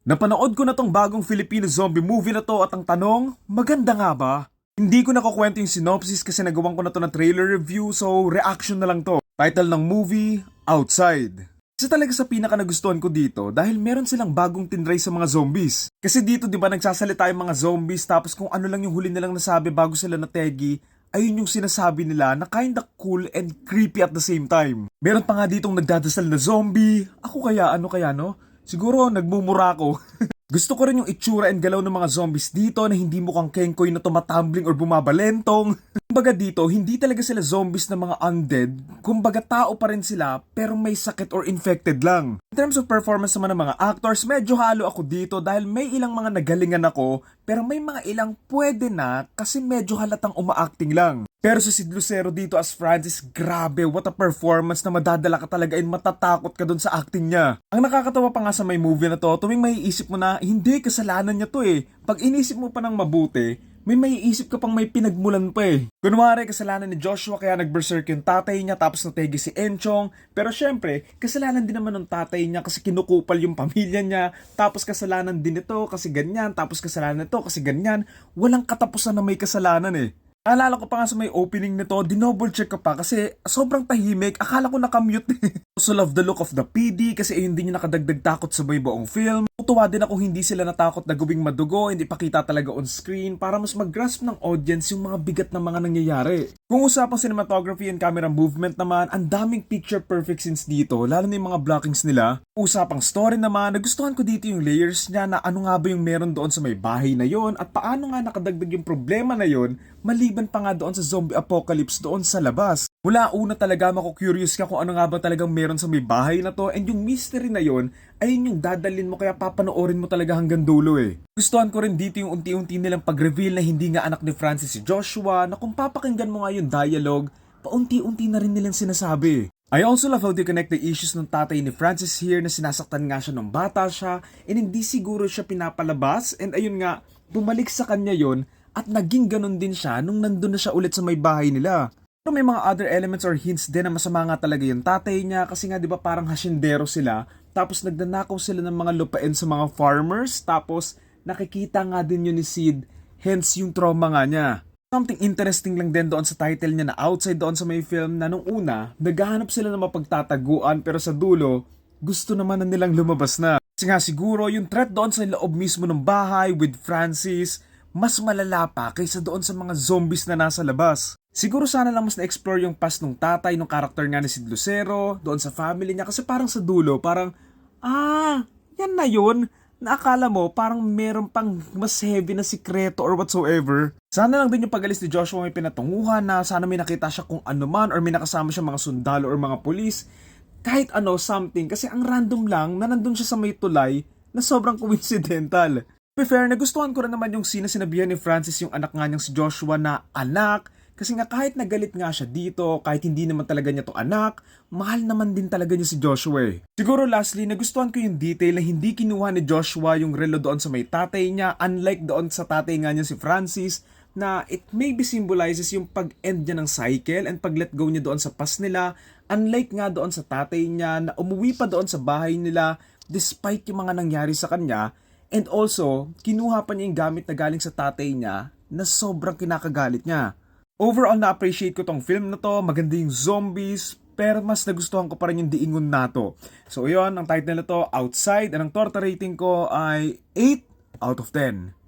Napanood ko na tong bagong Filipino zombie movie na to at ang tanong, maganda nga ba? Hindi ko nakukwento yung synopsis kasi nagawan ko na to na trailer review so reaction na lang to. Title ng movie, Outside. Isa talaga sa pinaka nagustuhan ko dito dahil meron silang bagong tinray sa mga zombies. Kasi dito 'di ba nagsasalita yung mga zombies tapos kung ano lang yung huli nilang nasabi bago sila nategi, ayun yung sinasabi nila na kinda cool and creepy at the same time. Meron pa nga ditong nagdadasal na zombie. Ako kaya ano kaya no? Siguro nagmumura ko. Gusto ko rin yung itsura and galaw ng mga zombies dito na hindi mukhang kengkoy na tumatumbling or bumabalentong. Kumbaga dito, hindi talaga sila zombies na mga undead. Kumbaga tao pa rin sila pero may sakit or infected lang. In terms of performance naman ng mga actors, medyo halo ako dito dahil may ilang mga nagalingan ako pero may mga ilang pwede na kasi medyo halatang umaacting lang. Pero si Sid Lucero dito as Francis, grabe, what a performance na madadala ka talaga and matatakot ka dun sa acting niya. Ang nakakatawa pa nga sa may movie na to, tuwing maiisip mo na, hindi, kasalanan niya to eh. Pag inisip mo pa ng mabuti, may maiisip ka pang may pinagmulan pa eh. Kunwari, kasalanan ni Joshua kaya nagberserk yung tatay niya tapos nategi si Enchong. Pero syempre, kasalanan din naman ng tatay niya kasi kinukupal yung pamilya niya. Tapos kasalanan din ito kasi ganyan. Tapos kasalanan ito kasi ganyan. Walang katapusan na may kasalanan eh. Alala ko pa nga sa may opening nito, dinoble check ko pa kasi sobrang tahimik. Akala ko nakamute. also love the look of the PD kasi ayun din yung nakadagdag takot sa may buong film. Tuwa din ako hindi sila natakot na gawing madugo, hindi pakita talaga on screen para mas mag-grasp ng audience yung mga bigat ng mga nangyayari. Kung usapang cinematography and camera movement naman, ang daming picture perfect scenes dito, lalo na yung mga blockings nila. Usapang story naman, nagustuhan ko dito yung layers niya na ano nga ba yung meron doon sa may bahay na yon at paano nga nakadagdag yung problema na yon maliban pa nga doon sa zombie apocalypse doon sa labas. Mula una talaga mako-curious ka kung ano nga ba talagang meron sa may bahay na to and yung mystery na yon ayun yung dadalin mo kaya papanoorin mo talaga hanggang dulo eh. Gustuhan ko rin dito yung unti-unti nilang pag-reveal na hindi nga anak ni Francis si Joshua na kung papakinggan mo nga yung dialogue, paunti-unti na rin nilang sinasabi. I also love how they connect the issues ng tatay ni Francis here na sinasaktan nga siya nung bata siya and hindi siguro siya pinapalabas and ayun nga, bumalik sa kanya yon at naging ganun din siya nung nandun na siya ulit sa may bahay nila. Pero may mga other elements or hints din na masama nga talaga yung tatay niya kasi nga 'di ba parang hasyendero sila tapos nagdanakaw sila ng mga lupain sa mga farmers tapos nakikita nga din yun ni Sid hence yung trauma nga niya. Something interesting lang din doon sa title niya na outside doon sa may film na nung una naghahanap sila ng mapagtataguan pero sa dulo gusto naman na nilang lumabas na. Kasi nga siguro yung threat doon sa loob mismo ng bahay with Francis mas malala pa kaysa doon sa mga zombies na nasa labas. Siguro sana lang mas na-explore yung past nung tatay, nung karakter nga ni Sid Lucero, doon sa family niya. Kasi parang sa dulo, parang, ah, yan na yun. Naakala mo, parang meron pang mas heavy na sikreto or whatsoever. Sana lang din yung pagalis ni Joshua may pinatunguhan na sana may nakita siya kung ano man or may nakasama siya mga sundalo or mga pulis. Kahit ano, something. Kasi ang random lang na nandun siya sa may tulay na sobrang coincidental. Be fair, nagustuhan ko rin naman yung scene na sinabihan ni Francis yung anak nga niyang si Joshua na anak. Kasi nga kahit nagalit nga siya dito, kahit hindi naman talaga niya to anak, mahal naman din talaga niya si Joshua eh. Siguro lastly, nagustuhan ko yung detail na hindi kinuha ni Joshua yung relo doon sa may tatay niya, unlike doon sa tatay nga niya si Francis, na it maybe symbolizes yung pag-end niya ng cycle and pag-let go niya doon sa past nila, unlike nga doon sa tatay niya na umuwi pa doon sa bahay nila despite yung mga nangyari sa kanya, and also, kinuha pa niya yung gamit na galing sa tatay niya na sobrang kinakagalit niya. Overall, na-appreciate ko tong film na to. Maganda yung zombies, pero mas nagustuhan ko pa rin yung diingon nato. So, yun, ang title na to, Outside. And ang torta rating ko ay 8 out of 10.